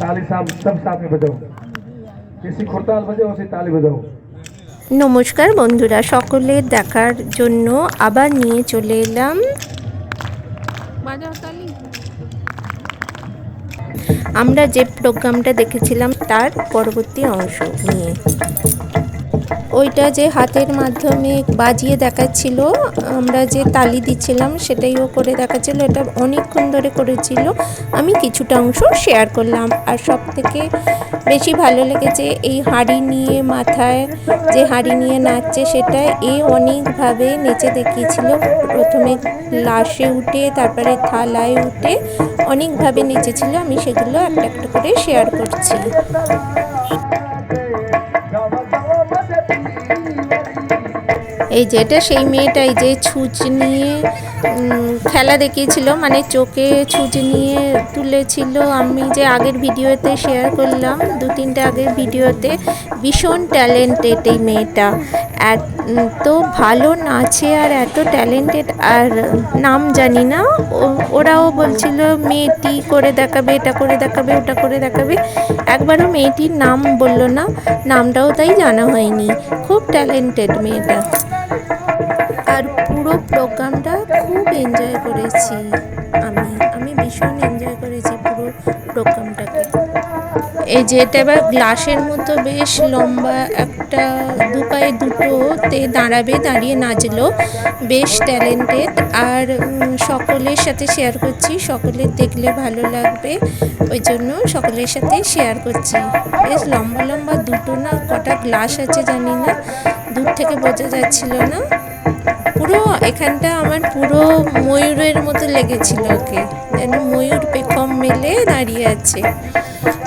ताली साथ सब साथ में बजाओ जैसी खुरताल बजे वैसे ताली बजाओ নমস্কার বন্ধুরা সকলের দেখার জন্য আবার নিয়ে চলে এলাম আমরা যে প্রোগ্রামটা দেখেছিলাম তার পরবর্তী অংশ নিয়ে ওইটা যে হাতের মাধ্যমে বাজিয়ে দেখাচ্ছিল, আমরা যে তালি দিচ্ছিলাম সেটাইও করে দেখাচ্ছিল, এটা অনেকক্ষণ ধরে করেছিল। আমি কিছুটা অংশ শেয়ার করলাম। আর সব থেকে বেশি ভালো লেগেছে এই হাঁড়ি নিয়ে মাথায়, যে হাঁড়ি নিয়ে নাচছে সেটা এ অনেকভাবে নেচে দেখিয়েছিল। প্রথমে লাশে উঠে, তারপরে থালায় উঠে অনেকভাবে নেচেছিল। আমি সেগুলো একটা একটা করে শেয়ার করছি। এই যেটা সেই মেয়েটাই যে ছুঁচ নিয়ে খেলা দেখিয়েছিল মানে চোখে ছুঁচ নিয়ে তুলেছিল। আমি যে আগের ভিডিওতে শেয়ার করলাম দু তিনটে আগের ভিডিওতে, ভীষণ ট্যালেন্টেড এই মেয়েটা। এত ভালো নাচে আর এত ট্যালেন্টেড আর নাম জানি না। ওরাও বলছিল, মেয়েটি করে দেখাবে, এটা করে দেখাবে, ওটা করে দেখাবে। একবারও মেয়েটির নাম বলল না, নামটাও তাই জানা হয়নি। খুব ট্যালেন্টেড মেয়েটা। আর পুরো প্রোগ্রামটা খুব এনজয় করেছি আমি। আমি ভীষণ এনজয় করেছি পুরো প্রোগ্রামটাকে এই যেটা এবার গ্লাসের মতো বেশ লম্বা একটা দু দুটোতে দাঁড়াবে, দাঁড়িয়ে নাচলো। বেশ ট্যালেন্টেড আর সকলের সাথে শেয়ার করছি। সকলের দেখলে ভালো লাগবে, ওই জন্য সকলের সাথে শেয়ার করছি। বেশ লম্বা লম্বা দুটো না, কটা গ্লাস আছে জানি না, দূর থেকে বোঝা যাচ্ছিল না। পুরো এখানটা আমার পুরো ময়ূরের মতো লেগেছিল ওকে। যেন ময়ূর পেখম মেলে দাঁড়িয়ে আছে।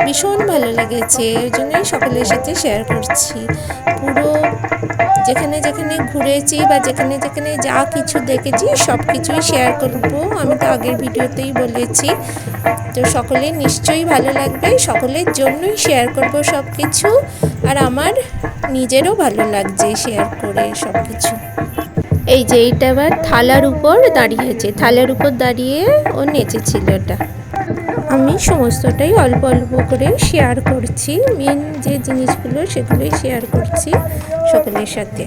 ভীষণ ভালো লেগেছে, ওই জন্যই সকলের সাথে শেয়ার করছি। পুরো যেখানে যেখানে ঘুরেছি বা যেখানে যেখানে যা কিছু দেখেছি সব কিছুই শেয়ার করব। আমি তো আগের ভিডিওতেই বলেছি। তো সকলে নিশ্চয়ই ভালো লাগবে। সকলের জন্যই শেয়ার করব সব কিছু আর আমার নিজেরও ভালো লাগছে শেয়ার করে সব কিছু এই যে এইটা আবার থালার উপর দাঁড়িয়েছে। থালার উপর দাঁড়িয়ে ও নেচেছিল ওটা। আমি সমস্তটাই অল্প অল্প করে শেয়ার করছি। মেন যে জিনিসগুলো সেগুলোই শেয়ার করছি সকলের সাথে।